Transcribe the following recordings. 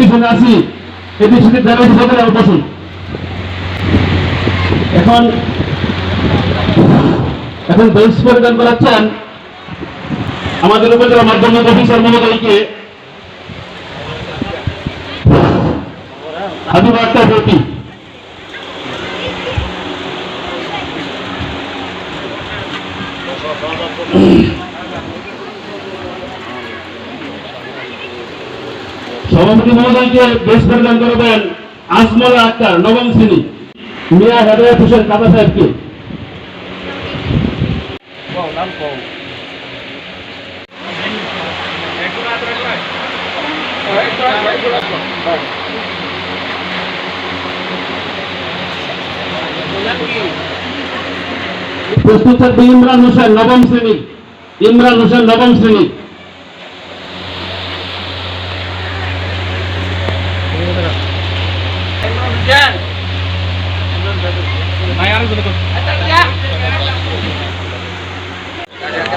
পিছনে আছি, এই পিছনে যারা সকলে বসুন এখন এখন বেঞ্চ পরিধান করাচ্ছেন আমাদের উপজেলা মাধ্যমিক অফিসার মহোদয়কে হাবিব আক্তার সভাপতি মহোদয়কে বেশ পরিধান করবেন আজমল আক্তার, নবম শ্রেণি। মিয়া হেদায়ত হোসেন কাদা সাহেবকে। প্রস্তুত থাকবে ইমরান হোসেন, নবম শ্রেণি। ইমরান হোসেন, নবম শ্রেণি।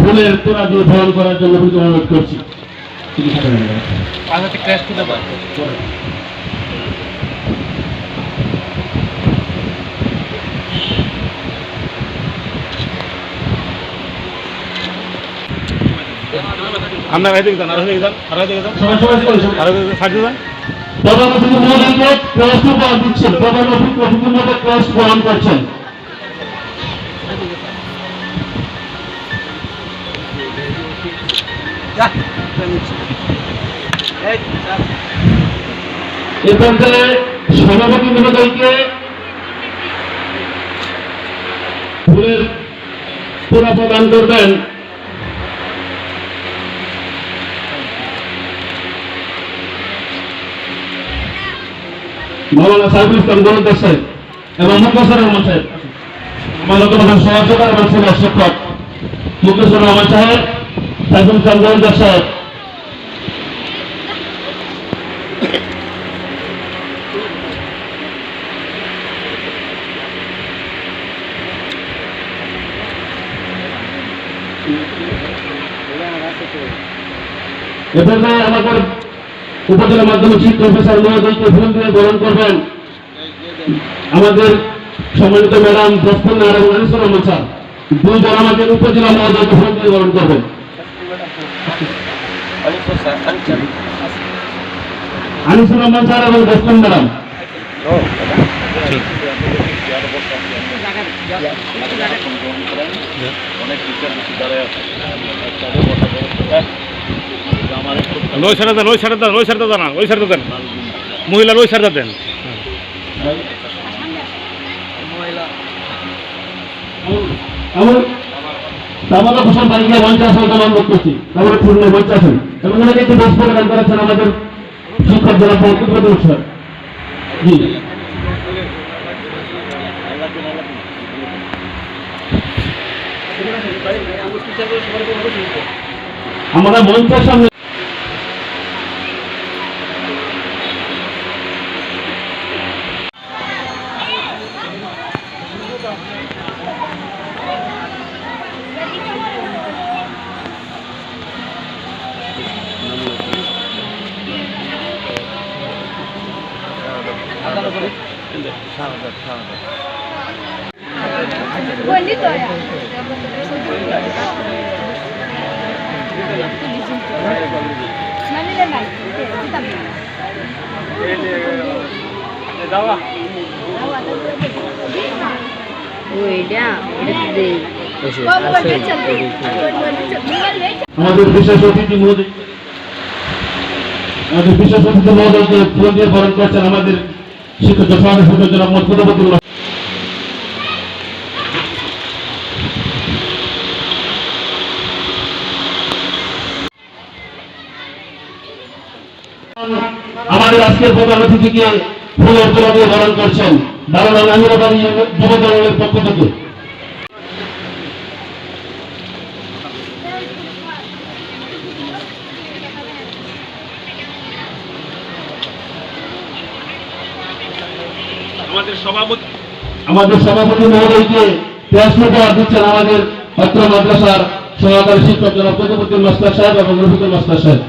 ফুলের দিয়ে বরণ করার জন্য বিনীত অনুরোধ করছি। আপনার এদিকে যান আরও এদিকে যান আরও এদিকে যান। আরও এদিকে সাইডে যান প্রধান অতিথি মহোদয়কে ক্রস উপহার দিচ্ছেন। অতিথি অতিথি মহোদয় ক্রস প্রদান করছেন সভাপতি মহোদয়কে ফুলের পুরা প্রদান করবেন মৌলানা সাহেবুল ইসলাম গোলন্দার সাহেব এবং মুখেশ্বর রহমান সাহেব তোমাদের সহযোগিতা শিক্ষক সাহেব গোলন্দার সাহেব এভাবে আমাদের উপজেলা মাধ্যমিক শিক্ষা প্রফেসর মহোদয়কে ফুল দিয়ে গ্রহণ করবেন। আমাদের সম্মানিত ম্যাডাম দস্তনা এবং আনিসুর রহমান দুজন আমাদের উপজেলা মহোদয়কে ফুল দিয়ে গ্রহণ করবেন। আনিসুর রহমান স্যার এবং দস্তন ম্যাডাম। দেন ওই সাইডে দেন ওই সাইডে দেন ওই সাইডে দেন। মহিলার ওই সাইডে দেন। আমার তামালা ফসল বাড়িকে পঞ্চাশ হয় তোমার অনুরোধ করছি পূর্ণ পঞ্চাশ হয়। এবং ওনাকে একটু করে প্রদান করেছেন আমাদের শিক্ষক জেলা পঙ্কজ স্যার জি। আমরা মঞ্চের সামনে আমাদের বিশেষ অতিথি মহোদয় আমাদের বিশেষ অতিথি মহোদয়কে ফুল দিয়ে বরণ করছেন আমাদের শিক্ষক সমাবেশ জনাব মোহাম্মদ আমাদের আজকের প্রধান অতিথিকে ফুল দিয়ে বরণ করছেন যুব দলের পক্ষ থেকে। আমাদের সভাপতি মহোদয়কে প্রশ্নটা দিচ্ছেন আমাদের ছাত্র মাদ্রাসার সহকারী শিক্ষক জনাব মাস্টার সাহেব এবং রফিকুল মাস্টার সাহেব।